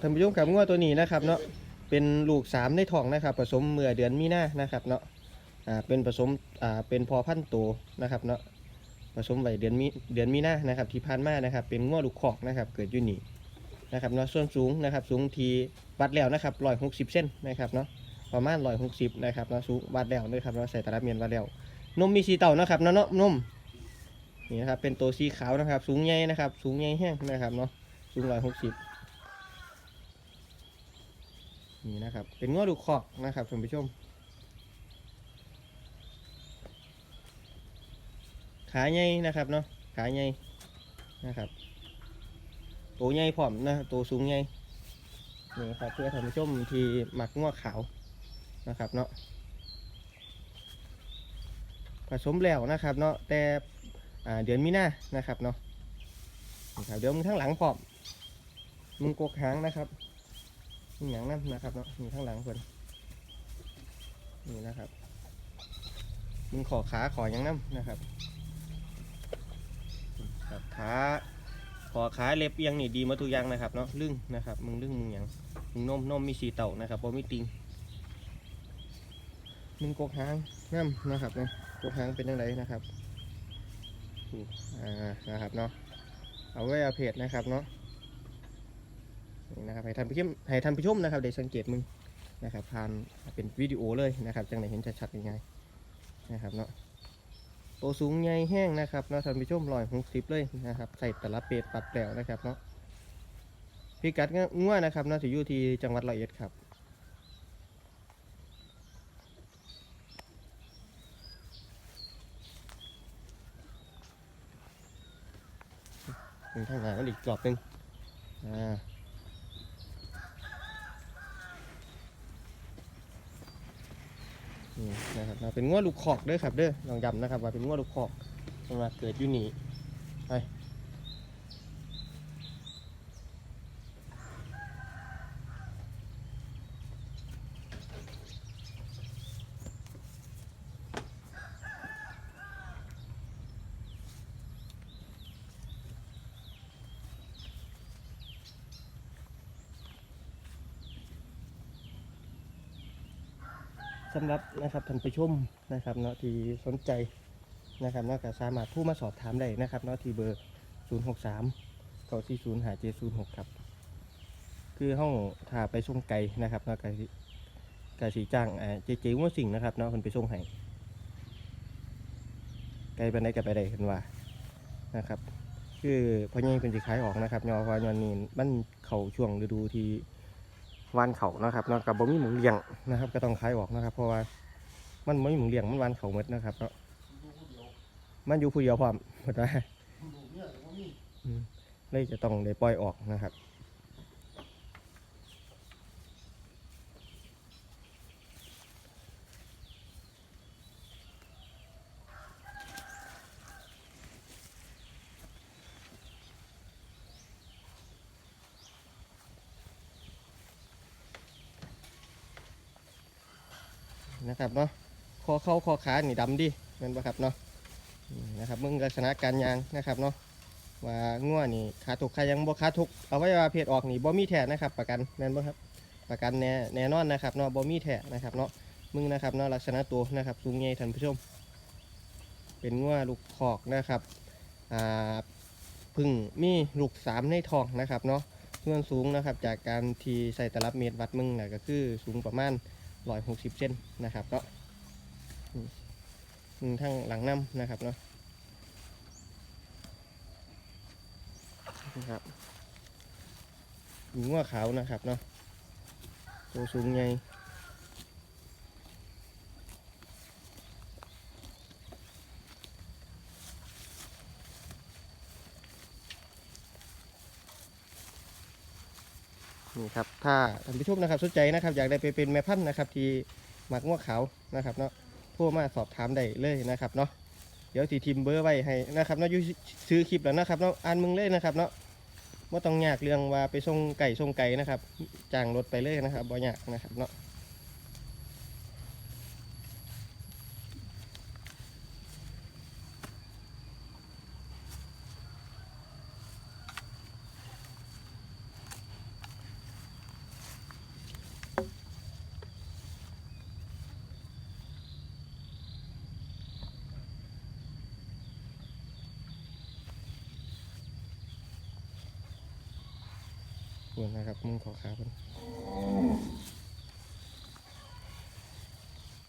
ท่านผู้ชมครับงัวตัวนี้นะครับเนาะเป็นลูกสามในท้องนะครับ ผสมเมื่อเดือนมีนานะครับเนาะอ่าเป็นผสมอ่าเป็นพอพันธุ์โตนะครับเนาะผสมไว้เดือนมีเดือนมีนานะครับที่ผ่านมานะครับ เป็นงัวลูกคอกนะครับเกิดอยู่นี่นะครับเนาะส่วนสูงนะครับสูงทีวัดแล้วนะครับร้อยหกสิบเซนนะครับเนาะประมาณร้อยหกสิบนะครับเนาะสูงวัดแล้วนะครับเนาะใส่ตลับเมียนวัดแล้วนมมีสีเต่านะครับเนาะเนาะนมนี่นะครับเป็นตัวสีขาวนะครับ สูงใหญ่นะครับ สูงใหญ่แห้งนะครับเนาะสูงร้อยหกสิบ นี่นะครับ เป็นง้อดูคอกนะครับท่านผู้ชม ขาใหญ่นะครับเนาะขาใหญ่นะครับตัวใหญ่พร้อมนะตัวสูงใหญ่นี่ครับเพื่อท่านผู้ชมที่หมักง้อขาวนะครับเนาะผสมแล้วนะครับเนาะแต่เดือนมีนานะครับเนาะนะครับเดี๋ยวมึงทั้งหลังพร้อมมึงกกหางนะครับ นี่อย่างนั้นนะครับเนาะมีข้างหลังเพิ่นนี่นะครับมึงขอขาขออย่างนั้นนะครับครับขาขอขาเล็บเอียงนี่ดีมาทุกอย่างนะครับเนาะลึ่งนะครับมึงลึ่งมึงอย่างมึงนมนมมีสีเต่านะครับพอมีติงมึงกกหางน้ำนนะครับเนาะกกหางเป็นยังไงนะครับอ่านะครับเนาะเอาไว้เอาเพจนะครับเนาะ นะครับให้ท่านผู้ชมให้ท่านผู้ชมนะครับได้สังเกตมึงนะครับผ่านเป็นวิดีโอเลยนะครับจังได้เห็นชัดๆยังไงนะครับเนาะตัวสูงใหญ่แห้งนะครับเนาะท่านผู้ชมลอยหกสิบเลยนะครับใส่แต่ละเปดปัดแปลวนะครับเนาะพิกัดง่วนะครับเนาะจะอยู่ที่จังหวัดร้อยเอ็ดครับถึงทางไหนก็อีกกรอบหนึ่งอ่า นะครับเป็นง้วลูกคอกเด้อครับเด้อลองย้ำนะครับ ว่าเป็นง้วลูกคอกมาเกิดอยู่นี่ไป สำหรับนะครับท่านผู้ชมนะครับเนาะที่สนใจนะครับเนาะก็สามารถผู้มาสอบถามได้นะครับเนาะที่เบอร์ 0 6 3 9 4 0 5 7 0 6 ครับ คือห้องถ้าไปส่งไกลนะครับเนาะกสิกสีจ้างอ่าเจเจว่าสิ่งนะครับเนาะคนไปส่งให้ไกลไปไหนก็ไปได้เห็นว่านะครับ คือพอยังเป็นสิขายออกนะครับยอพอยอนนี้มันเข่าช่วงฤดูที่ วานเขานะครับเนาะกับบ่มีหมูเลี้ยงนะครับ ก็ต้องขายออกนะครับ เพราะว่ามันบ่มีหมูเลี้ยงมันวานเขาหมดนะครับเนาะมันอยู่ผู้เดียวพร้อมหมดว่าอืมเลยจะต้องได้ปล่อยออกนะครับ นะครับเนาะคอเข้าคอขานี่ดำดิแม่นปะครับเนาะนะครับมึงลักษณะการยางนะครับเนาะว่าง่วนี่ขาถูกขายังบ่ขาถูกเอาไว้ว่าเพจออกนี่บ่มีแท้นะครับ ประกันแม่นบ่ครับประกันแน่แน่นอนนะครับเนาะบ่มีแท้นะครับเนาะมึงนะครับเนาะลักษณะตัวนะครับสูงใหญ่ท่านผู้ชม เป็นง่วลูกคอกนะครับอ่าพึ่งมีลูกสามในทองนะครับเนาะส่วนสูงนะครับจากการที่ใส่ตลับเมตรวัดมึงนะก็คือสูงประมาณ ร้อยหกสิบเซนนะครับเนาะทั้งหลังน้ำนะครับเนาะนะครับหัวขาวนะครับเนาะตัวสูงใหญ่ นี่ครับถ้าท่านผู้ชมนะครับสนใจนะครับ อยากได้ไปเป็นแม่พันธุ์นะครับ ที่หมักงัวขาวนะครับเนาะโทรมาสอบถามได้เลยนะครับเนาะเดี๋ยวสีทิมเบอร์ไว้ให้นะครับเนาะยูซื้อคลิปแล้วนะครับเนาะอ่านมึงเลยนะครับเนาะว่าต้องยากเรื่องว่าไปส่งไก่ส่งไก่นะครับจ้างรถไปเลยนะครับบ่ยากนะครับเนาะ นะครับมึงขอขาเพิ่น